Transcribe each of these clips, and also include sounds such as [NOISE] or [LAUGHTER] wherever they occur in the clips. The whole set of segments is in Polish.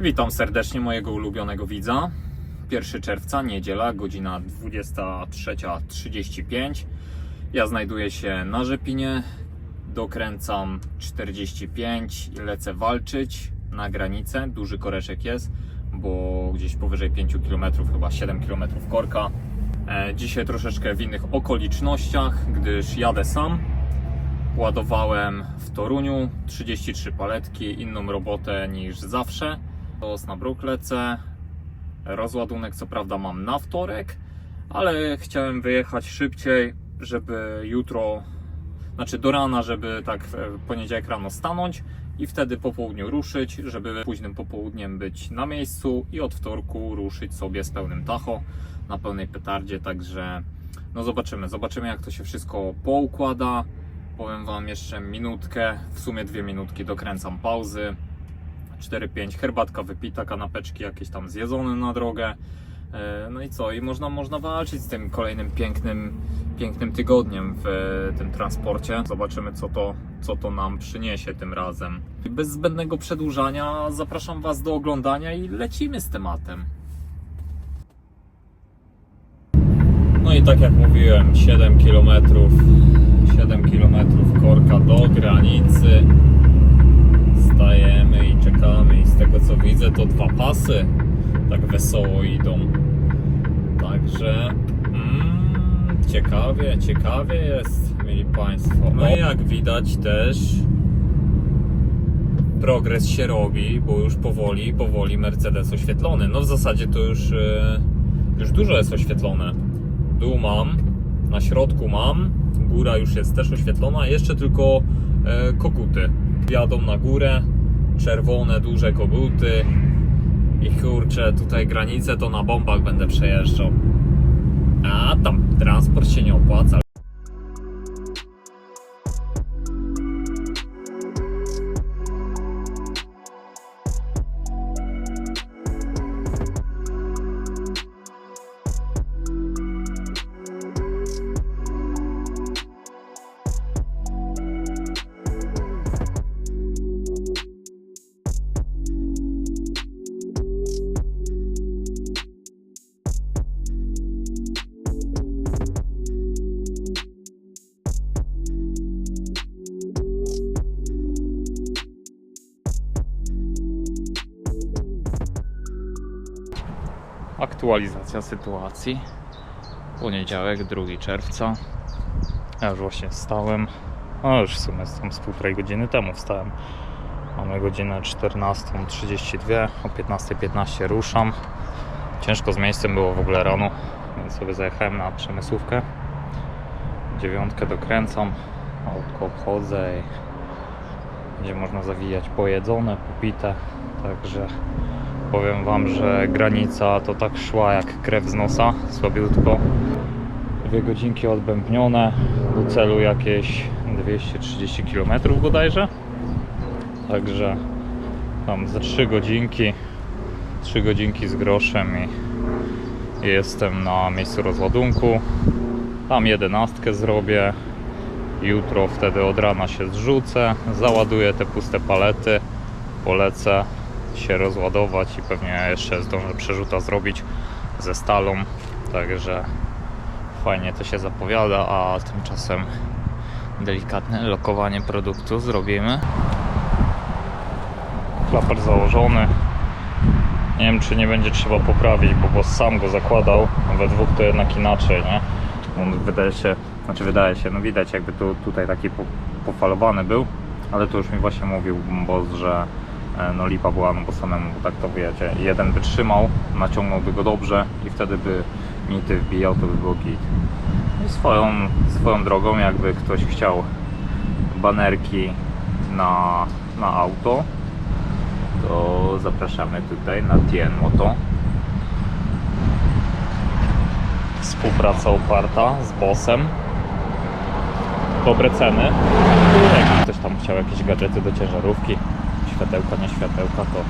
Witam serdecznie mojego ulubionego widza. 1 czerwca, niedziela, godzina 23.35. Ja znajduję się na Rzepinie, dokręcam 45 i lecę walczyć na granicę. Duży koreczek jest, bo gdzieś powyżej 5 km, chyba 7 km korka. E, Dzisiaj troszeczkę w innych okolicznościach, gdyż jadę sam. Ładowałem w Toruniu 33 paletki, inną robotę niż zawsze. Do Osnabrück lecę. Rozładunek co prawda mam na wtorek, ale chciałem wyjechać szybciej, żeby jutro, znaczy do rana, żeby tak w poniedziałek rano stanąć i wtedy po południu ruszyć, żeby późnym popołudniem być na miejscu i od wtorku ruszyć sobie z pełnym tacho, na pełnej petardzie, także no zobaczymy, zobaczymy jak to się wszystko poukłada. Powiem Wam jeszcze minutkę, w sumie dwie minutki dokręcam pauzy. 4-5 herbatka wypita, kanapeczki jakieś tam zjedzone na drogę. E, No i co? I można, można walczyć z tym kolejnym pięknym, pięknym tygodniem w tym transporcie. Zobaczymy, co to, co to nam przyniesie tym razem. Bez zbędnego przedłużania zapraszam Was do oglądania i lecimy z tematem. No i tak jak mówiłem, 7 km 7 km korka do granicy. Stajemy i czekamy i z tego co widzę to dwa pasy tak wesoło idą. Także mm, ciekawie, ciekawie jest, mieli Państwo. No i jak widać też progres się robi, bo już powoli, powoli Mercedes oświetlony. No w zasadzie to już, e, już dużo jest oświetlone. Dół mam, na środku mam, góra już jest też oświetlona, jeszcze tylko e, koguty. Jadą na górę, czerwone, duże koguty i kurczę, tutaj granicę to na bombach będę przejeżdżał. A tam transport się nie opłaca. Aktualizacja sytuacji. Poniedziałek, 2 czerwca. Ja już właśnie wstałem. No już w sumie tam z półtorej godziny temu wstałem. Mamy godzinę 14.32. O 15.15 ruszam. Ciężko z miejscem było w ogóle rano, więc sobie zajechałem na przemysłówkę. Dziewiątkę dokręcam. Autko obchodzę i będzie można zawijać pojedzone, popite. Także powiem Wam, że granica to tak szła jak krew z nosa, słabiutko. Dwie godzinki odbębnione, do celu jakieś 230 km bodajże. Także tam za 3 godzinki, 3 godzinki z groszem i jestem na miejscu rozładunku. Tam jedenastkę zrobię. Jutro wtedy od rana się zrzucę, załaduję te puste palety, polecę się rozładować i pewnie jeszcze zdążę przerzuta zrobić ze stalą. Także fajnie to się zapowiada, a tymczasem delikatne lokowanie produktu zrobimy. Klaper założony. Nie wiem, czy nie będzie trzeba poprawić, bo boss sam go zakładał. We dwóch to jednak inaczej, nie? On wydaje się, znaczy wydaje się, no widać jakby tu, tutaj taki po, pofalowany był, ale to już mi właśnie mówił boss, że no lipa była, no bo samemu tak to wiecie, jeden by trzymał, naciągnąłby go dobrze i wtedy by nity wbijał, to by było git. I swoją, swoją drogą, jakby ktoś chciał banerki na, na auto, to zapraszamy tutaj na Tien Moto. Współpraca oparta z bossem. Dobre ceny. Jak ktoś tam chciał jakieś gadżety do ciężarówki, światełka, nie światełka, to,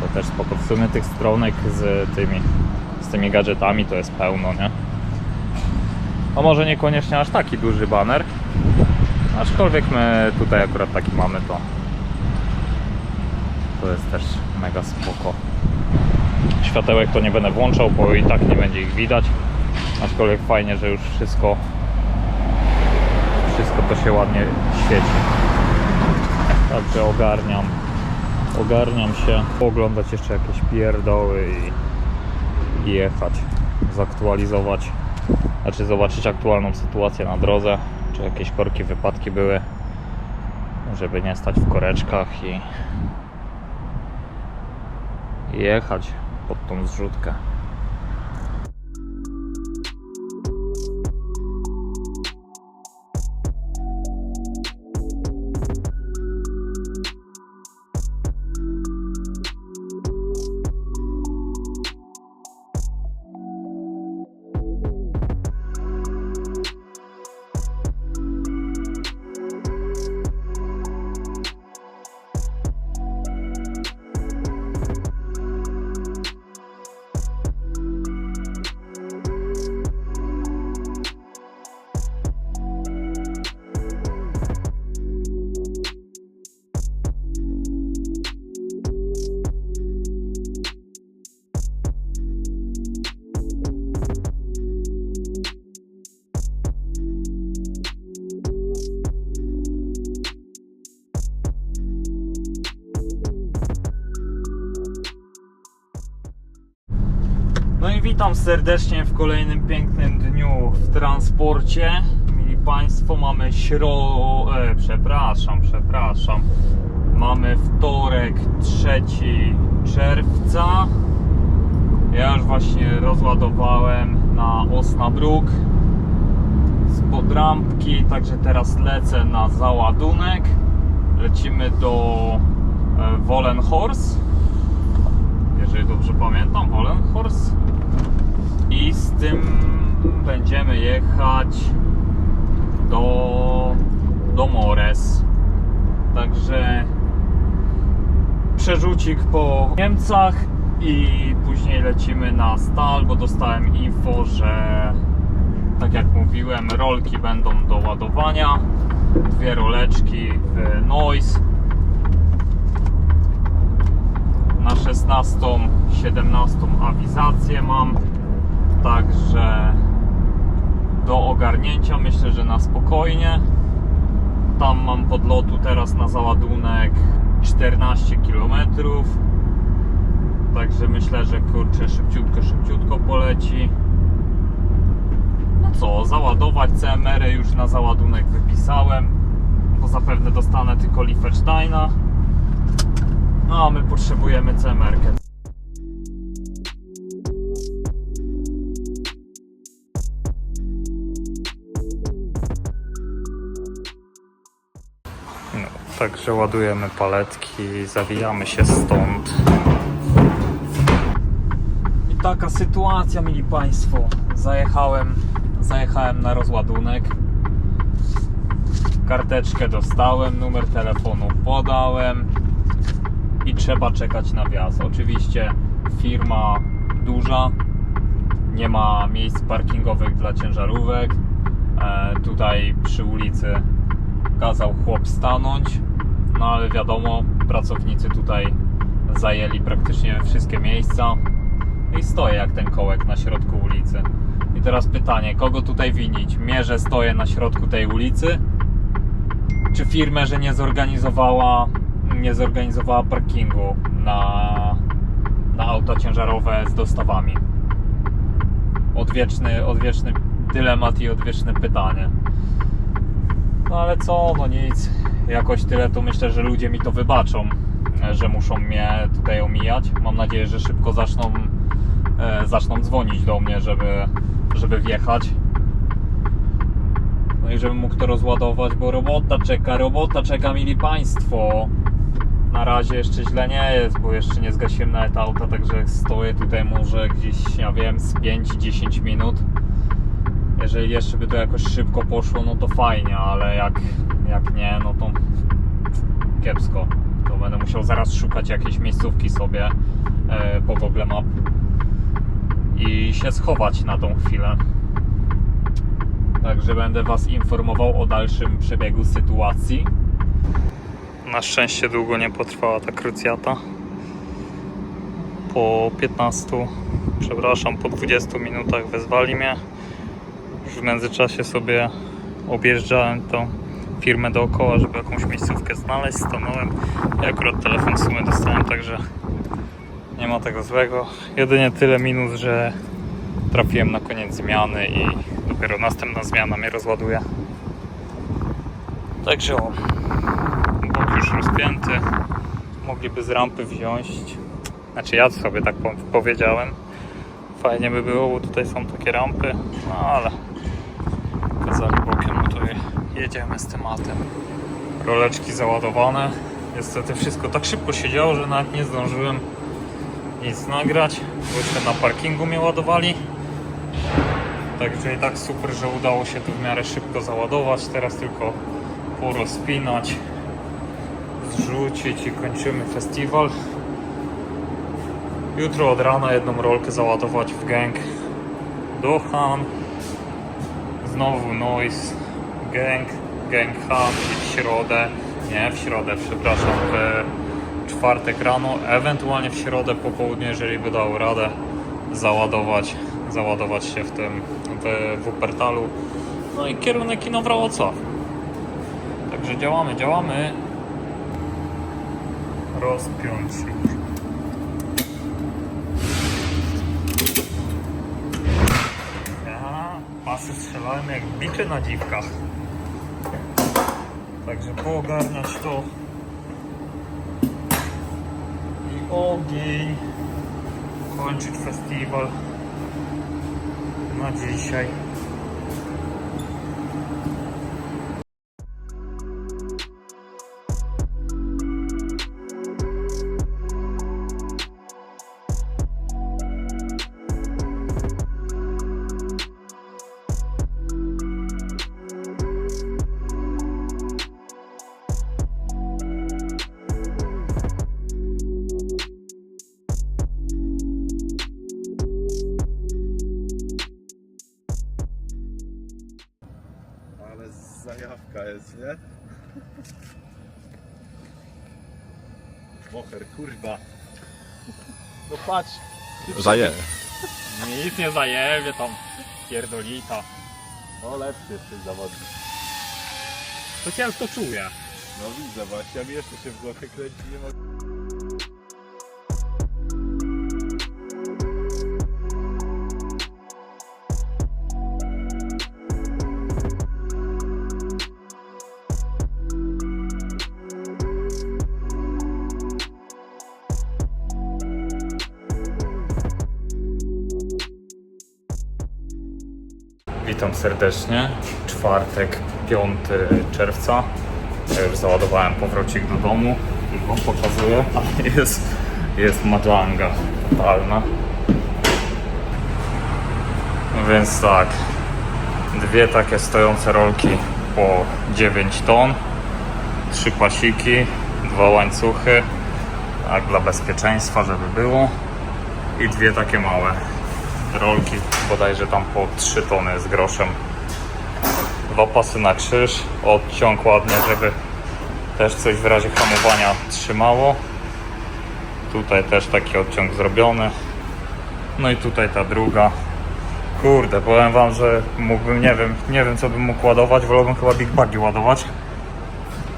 to też spoko. W sumie tych stronek z tymi, z tymi gadżetami to jest pełno, nie? No może niekoniecznie aż taki duży baner, aczkolwiek my tutaj akurat taki mamy to to jest też mega spoko. Światełek to nie będę włączał, bo i tak nie będzie ich widać. Aczkolwiek fajnie, że już wszystko wszystko to się ładnie świeci. Także ogarniam ogarniam się, oglądać jeszcze jakieś pierdoły i, i jechać, zaktualizować, znaczy zobaczyć aktualną sytuację na drodze, czy jakieś korki, wypadki były, żeby nie stać w koreczkach i jechać pod tą zrzutkę. Witam serdecznie w kolejnym pięknym dniu w transporcie. Mili Państwo, mamy śro... E, przepraszam, przepraszam. Mamy wtorek 3 czerwca. Ja już właśnie rozładowałem na Osnabrück spod rampki, także teraz lecę na załadunek. Lecimy do e, Wollenhorst jeżeli dobrze pamiętam, Wollenhorst. I z tym będziemy jechać do, do Mores. Także przerzucik po Niemcach i później lecimy na Stal, bo dostałem info, że tak jak mówiłem, rolki będą do ładowania. Dwie roleczki w Noise na 16, 17 awizację mam. Także do ogarnięcia myślę, że na spokojnie. Tam mam podlotu teraz na załadunek 14 km. Także myślę, że kurczę szybciutko, szybciutko poleci. No co, załadować CMR -y już na załadunek wypisałem, bo zapewne dostanę tylko Liechtensteina. No, a my potrzebujemy CMR-kę. No, także ładujemy paletki, zawijamy się stąd. I taka sytuacja, mili Państwo. Zajechałem, zajechałem na rozładunek. Karteczkę dostałem, numer telefonu podałem i trzeba czekać na wjazd. Oczywiście firma duża, nie ma miejsc parkingowych dla ciężarówek. E, tutaj przy ulicy kazał chłop stanąć, no ale wiadomo, pracownicy tutaj zajęli praktycznie wszystkie miejsca i stoję jak ten kołek na środku ulicy. I teraz pytanie, kogo tutaj winić? Mnie, że stoję na środku tej ulicy, czy firmę, że nie zorganizowała nie zorganizowała parkingu na, na auta ciężarowe z dostawami. Odwieczny, odwieczny dylemat i odwieczne pytanie. No ale co, no nic. Jakoś tyle to myślę, że ludzie mi to wybaczą, że muszą mnie tutaj omijać. Mam nadzieję, że szybko zaczną, e, zaczną dzwonić do mnie, żeby, żeby wjechać. No i żebym mógł to rozładować, bo robota czeka, robota czeka, mili Państwo na razie jeszcze źle nie jest, bo jeszcze nie zgasiłem nawet auta, także stoję tutaj może gdzieś, ja wiem, z 5-10 minut. Jeżeli jeszcze by to jakoś szybko poszło, no to fajnie, ale jak, jak nie, no to kiepsko. To będę musiał zaraz szukać jakiejś miejscówki sobie e, po Google Map i się schować na tą chwilę. Także będę Was informował o dalszym przebiegu sytuacji. Na szczęście długo nie potrwała ta krucjata. Po 15, przepraszam, po 20 minutach wezwali mnie. W międzyczasie sobie objeżdżałem tą firmę dookoła, żeby jakąś miejscówkę znaleźć. Stanąłem i akurat telefon w sumie dostałem, także nie ma tego złego. Jedynie tyle minus, że trafiłem na koniec zmiany i dopiero następna zmiana mnie rozładuje. Także o, bok już rozpięty. Mogliby z rampy wziąć. Znaczy ja sobie tak po- powiedziałem. Fajnie by było, bo tutaj są takie rampy, no ale kazali bokiem, no to jedziemy z tematem. Roleczki załadowane. Niestety wszystko tak szybko się działo, że nawet nie zdążyłem nic nagrać, bo jeszcze na parkingu mnie ładowali. Także i tak super, że udało się to w miarę szybko załadować. Teraz tylko porozpinać, zrzucić i kończymy festiwal. Jutro od rana jedną rolkę załadować w gang do Han. Znowu noise, gang, gang Han i w środę, nie w środę, przepraszam, w czwartek rano, ewentualnie w środę po południu, jeżeli by dało radę załadować, załadować się w tym w Wuppertalu. No i kierunek kino Wrocław. Także działamy, działamy. Rozpiąć się. Pasy strzelałem jak bicze na dziwkach. Także poogarniać to. I ogień. Kończyć festiwal na dzisiaj. Kurwa. No patrz, Zaje. nic nie zajebie tam pierdolita. No lepszy jest ten zawodnik. To ciężko czuję. No widzę właśnie, a mi jeszcze się w głowie kręci, nie mogę. Witam serdecznie. Czwartek, 5 czerwca. Ja już załadowałem powrocik do domu. Już wam pokazuję. Ale [LAUGHS] jest, jest madżanga totalna. Więc tak. Dwie takie stojące rolki po 9 ton. Trzy pasiki, dwa łańcuchy. Tak dla bezpieczeństwa, żeby było. I dwie takie małe rolki, bodajże tam po 3 tony z groszem. Dwa pasy na krzyż, odciąg ładnie, żeby też coś w razie hamowania trzymało. Tutaj też taki odciąg zrobiony. No i tutaj ta druga. Kurde, powiem wam, że mógłbym, nie wiem, nie wiem co bym mógł ładować, wolałbym chyba big bagi ładować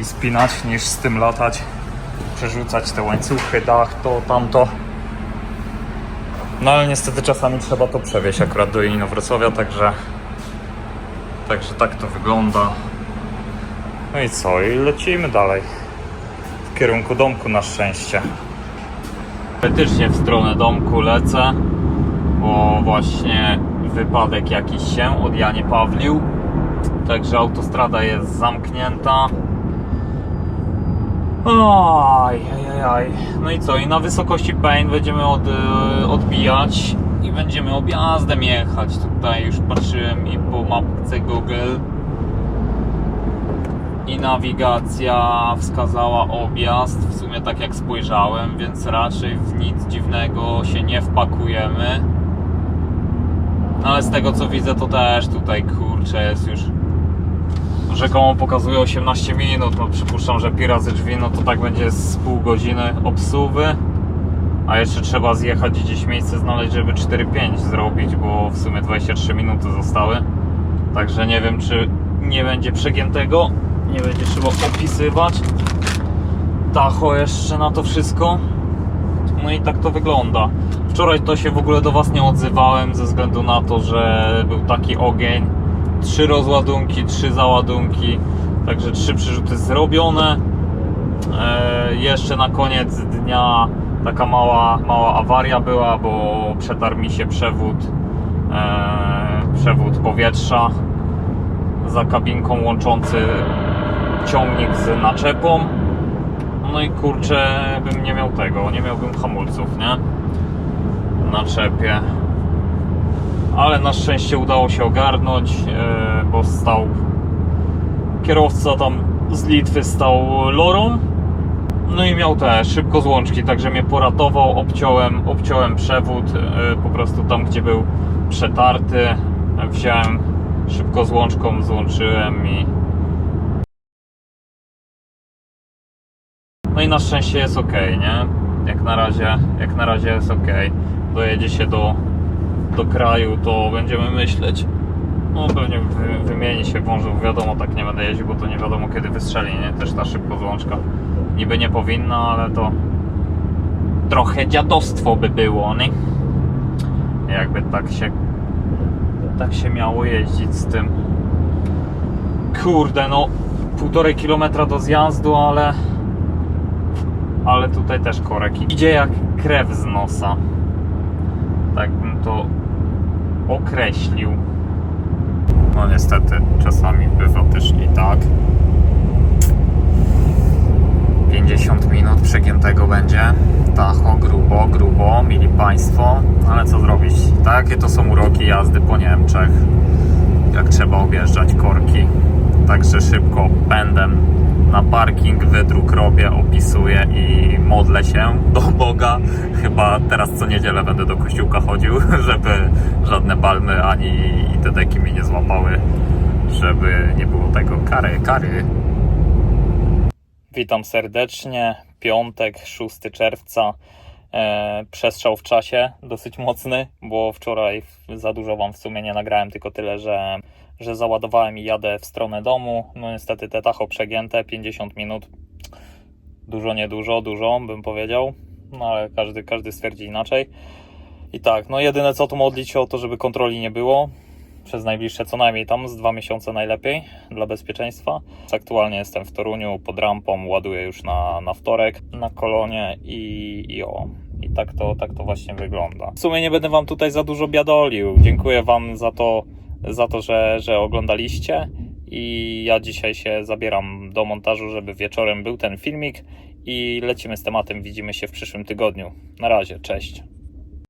i spinać niż z tym latać, przerzucać te łańcuchy, dach, to, tamto. No ale niestety czasami trzeba to przewieźć akurat do Inowrocławia, także także tak to wygląda. No i co? I lecimy dalej. W kierunku domku na szczęście. Faktycznie w stronę domku lecę, bo właśnie wypadek jakiś się od Janie Pawlił. Także autostrada jest zamknięta. Oj, aj, aj. No i co? I na wysokości Pain będziemy od, e, odbijać i będziemy objazdem jechać. Tutaj już patrzyłem i po mapce Google. I nawigacja wskazała objazd, w sumie tak jak spojrzałem, więc raczej w nic dziwnego się nie wpakujemy. No Ale z tego co widzę, to też tutaj kurczę jest już rzekomo pokazuje 18 minut. No przypuszczam, że pi razy drzwi, no to tak będzie z pół godziny obsługi. A jeszcze trzeba zjechać gdzieś miejsce znaleźć, żeby 4-5 zrobić, bo w sumie 23 minuty zostały. Także nie wiem, czy nie będzie przegiętego. Nie będzie trzeba opisywać. Tacho jeszcze na to wszystko. No i tak to wygląda. Wczoraj to się w ogóle do Was nie odzywałem ze względu na to, że był taki ogień. Trzy rozładunki, trzy załadunki, także trzy przerzuty zrobione. E, jeszcze na koniec dnia taka mała, mała awaria była, bo przetarł mi się przewód, e, przewód powietrza za kabinką łączący ciągnik z naczepą. No i kurczę, bym nie miał tego, nie miałbym hamulców, nie? Na czepie. Ale na szczęście udało się ogarnąć, e, bo stał kierowca tam z Litwy stał lorą. No i miał te szybko złączki, także mnie poratował, obciąłem, obciąłem przewód e, po prostu tam, gdzie był przetarty. Wziąłem szybko złączką, złączyłem i No i na szczęście jest ok, nie? Jak na razie, jak na razie jest ok. Dojedzie się do, do kraju, to będziemy myśleć. No pewnie wy, wymieni się wążów, wiadomo, tak nie będę jeździł, bo to nie wiadomo kiedy wystrzeli, nie? Też ta szybko złączka. Niby nie powinna, ale to trochę dziadostwo by było, nie? Jakby tak się tak się miało jeździć z tym. Kurde, no półtorej kilometra do zjazdu, ale ale tutaj też korek idzie jak krew z nosa. Tak bym to określił. No niestety, czasami bywa też i tak. 50 minut przegiętego będzie. Tacho, grubo, grubo, mili Państwo. Ale co zrobić? Takie to są uroki jazdy po Niemczech. Jak trzeba objeżdżać korki. Także szybko pędem na parking wydruk robię, opisuję i modlę się do Boga. Chyba teraz co niedzielę będę do kościółka chodził, [LAUGHS] żeby żadne balmy ani deki mi nie złapały, żeby nie było tego kary, kary. Witam serdecznie. Piątek, 6 czerwca. E, przestrzał w czasie dosyć mocny, bo wczoraj za dużo Wam w sumie nie nagrałem, tylko tyle, że, że załadowałem i jadę w stronę domu. No niestety te tacho przegięte, 50 minut. Dużo, niedużo, dużo bym powiedział, no ale każdy, każdy stwierdzi inaczej. I tak, no jedyne co tu modlić się o to, żeby kontroli nie było. Przez najbliższe co najmniej tam z dwa miesiące najlepiej dla bezpieczeństwa. Aktualnie jestem w Toruniu pod rampą, ładuję już na, na wtorek na kolonie i, i o. I tak to, tak to właśnie wygląda. W sumie nie będę Wam tutaj za dużo biadolił. Dziękuję Wam za to, za to że, że oglądaliście. I ja dzisiaj się zabieram do montażu, żeby wieczorem był ten filmik. I lecimy z tematem. Widzimy się w przyszłym tygodniu. Na razie, cześć.